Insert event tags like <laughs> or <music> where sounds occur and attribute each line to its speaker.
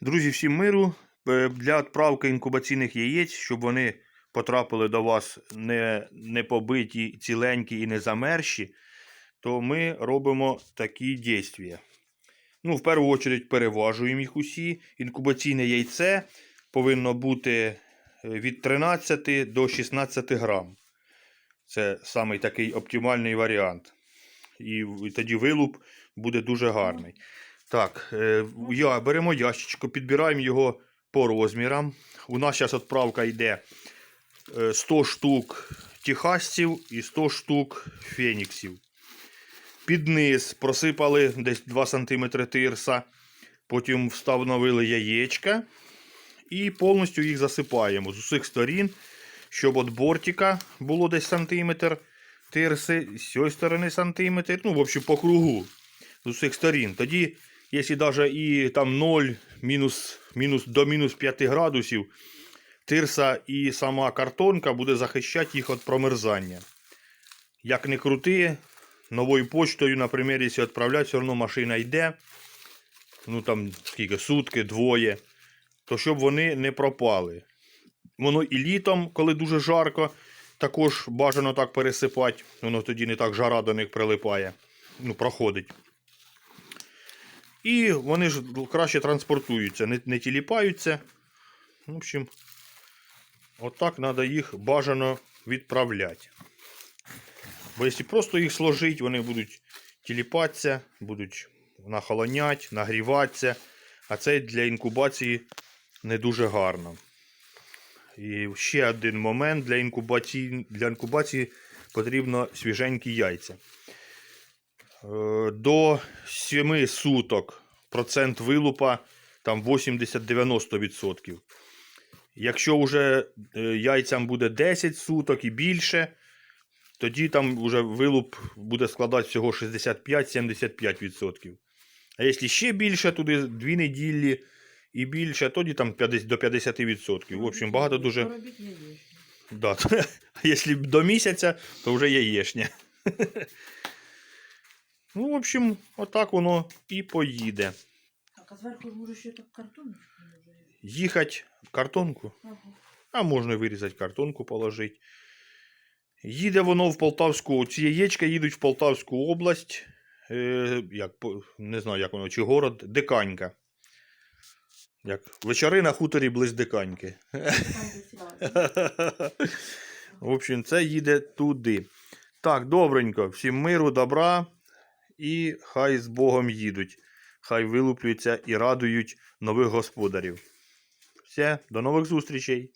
Speaker 1: Друзі, всім миру. Е, Для відправки інкубаційних яєць, щоб вони потрапили до вас не, не побиті, ціленькі і не замерші, то ми робимо такі дійства. Ну, в першу чергу переважуємо їх усі. Інкубаційне яйце повинно бути е, від 13 до 16 грам. Це самий такий оптимальний варіант. І тоді вилуп буде дуже гарний. Так, е, я, беремо ящичко, підбираємо його по розмірам. У нас зараз відправка йде е, 100 штук тіхасців і 100 штук феніксів. Під низ просипали десь 2 см тирса, потім встановили яєчка і повністю їх засипаємо з усіх сторін, щоб від бортика було десь сантиметр тирси, з цієї сторони сантиметр, ну, в общем, по кругу з усіх сторін. Тоді, якщо навіть і там 0, мінус, мінус, до мінус 5 градусів, тирса і сама картонка буде захищати їх від промерзання. Як не крути, новою почтою, наприклад, якщо відправляти, все одно машина йде. Ну там скільки, сутки, двоє. То щоб вони не пропали. Воно і літом, коли дуже жарко, також бажано так пересипати. Воно тоді не так жара до них прилипає. Ну, проходить. І вони ж краще транспортуються, не, не тіліпаються. В общем, отак треба їх бажано відправляти. Бо якщо просто їх сложити, вони будуть тіліпатися, будуть нахолонять, нагріватися. А це для інкубації не дуже гарно. І ще один момент для інкубації, для інкубації потрібно свіженькі яйця. До 7 суток процент вилупа там 80-90%. Якщо вже е, яйцям буде 10 суток і більше, тоді там вже вилуп буде складати всього 65-75%. А якщо ще більше, туди 2 неділі і більше, тоді там 50, до 50%. В общем, багато дуже. Да. <laughs> А якщо до місяця, то вже яєшня. <laughs> Ну, в общем, отак воно і поїде.
Speaker 2: Так, а зверху може ще так картоночку може.
Speaker 1: Їхать в картонку,
Speaker 2: Ага.
Speaker 1: а можна вирізати картонку, положити. Їде воно в Полтавську, ці яєчка їдуть в Полтавську область. Е, як, не знаю, як воно, чи город, Диканька. Як вечори на хуторі близь Диканьки. <laughs> В общем, це їде туди. Так, добренько. Всім миру, добра. І хай з Богом їдуть. Хай вилуплюються і радують нових господарів. Все, до нових зустрічей.